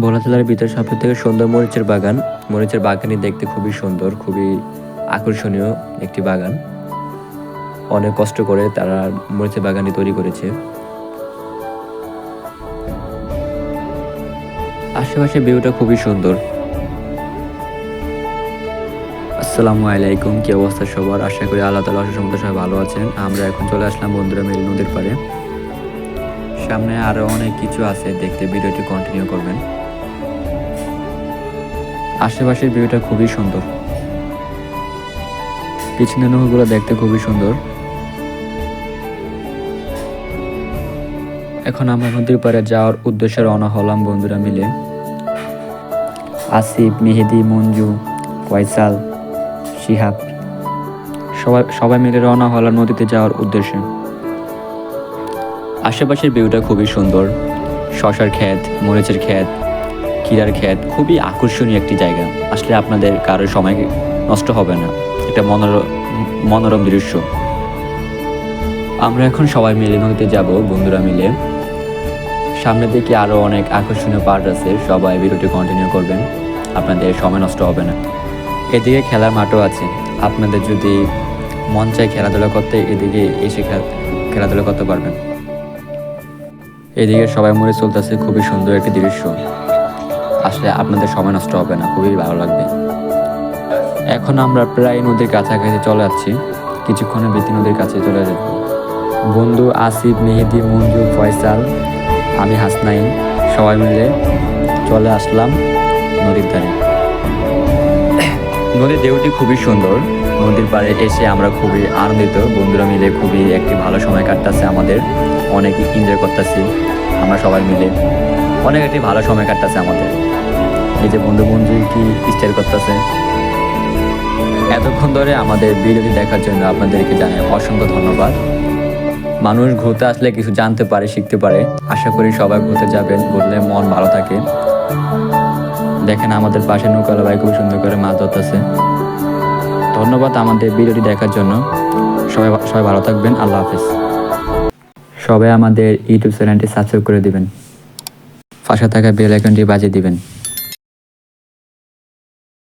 ভোলা জেলার ভিতর সব থেকে সুন্দর মরিচের বাগান। মরিচের বাগানই দেখতে খুবই সুন্দর, খুবই আকর্ষণীয় একটি বাগান। অনেক কষ্ট করে তারা মরিচের বাগানটি তৈরি করেছে। আশেপাশে ভিউটা খুবই সুন্দর। আসসালামু আলাইকুম, কি অবস্থা সবার? আশা করি আল্লাহ তালা সবাই ভালো আছেন। আমরা এখন চলে আসলাম বন্ধুরা মিল নদীর পাড়ে। সামনে আরও অনেক কিছু আছে, দেখতে ভিডিওটি কন্টিনিউ করবেন। আশেপাশের ভিউটা খুবই সুন্দর। পিছনের নৌকাগুলো দেখতে খুবই সুন্দর। এখন আমরা নদীর পাড়ে যাওয়ার উদ্দেশ্যে রওনা হলাম বন্ধুরা মিলে। আসিফ, মেহেদি, মঞ্জু, ফয়সাল, শিহাব, সবাই সবাই মিলে রওনা হলাম নদীতে যাওয়ার উদ্দেশ্যে। আশেপাশের ভিউটা খুবই সুন্দর। শশার ক্ষেত, মরিচের ক্ষেত, কিরার ক্ষেত, খুবই আকর্ষণীয় একটি জায়গা। আসলে আপনাদের কারোর সময় নষ্ট হবে না। এটা মনোরম মনোরম দৃশ্য। আমরা এখন সবাই মিলে নদীতে যাব, বন্ধুরা মিলে। সামনের দিকে আরও অনেক আকর্ষণীয় পার্ট আছে, সবাই ভিডিওটি কন্টিনিউ করবেন। আপনাদের সময় নষ্ট হবে না। এদিকে খেলার মাঠও আছে। আপনাদের যদি মন চায় খেলাধুলা করতে, এদিকে এসে খেলাধুলা করতে পারবেন। এদিকে সবাই মরে চলতেছে, খুবই সুন্দর একটি দৃশ্য। আসলে আপনাদের সময় নষ্ট হবে না, খুবই ভালো লাগবে। এখন আমরা প্রায় নদীর কাছাকাছি চলে যাচ্ছি। কিছুক্ষণের বেতি নদীর কাছে চলে যাব। বন্ধু আসিফ, মেহেদি, মঞ্জু, ফয়সাল, আমি হাসনাইন, সবাই মিলে চলে আসলাম নদীর ধারে। নদীর ঢেউটি খুবই সুন্দর। নদীর পাড়ে এসে আমরা খুবই আনন্দিত। বন্ধুরা মিলে খুবই একটি ভালো সময় কাটতেছে আমাদের। অনেক এনজয় করতেছি আমরা সবাই মিলে। অনেক একটি ভালো সময় কাটতেছে আমাদের। এই যে বন্ধু বন্ধু কি স্টাইল করতেছে? এতক্ষণ ধরে আমাদের ভিডিওটি দেখার জন্য আপনাদেরকে জানাই অসংখ্য ধন্যবাদ। মানুষ ঘুরতে আসলে কিছু জানতে পারে, শিখতে পারে। আশা করি সবাই ঘুরতে যাবেন, ঘুরলে মন ভালো থাকে। দেখেন আমাদের পাশে নৌকালা ভাই খুব সুন্দর করে মাছ ধরতেছে। ধন্যবাদ আমাদের ভিডিওটি দেখার জন্য। সবাই সবাই ভালো থাকবেন, আল্লাহ হাফিজ। সবাই আমাদের ইউটিউব চ্যানেলটি সাবস্ক্রাইব করে দিবেন। পাশে থাকা বেল আইকনটি বাজিয়ে দিবেন।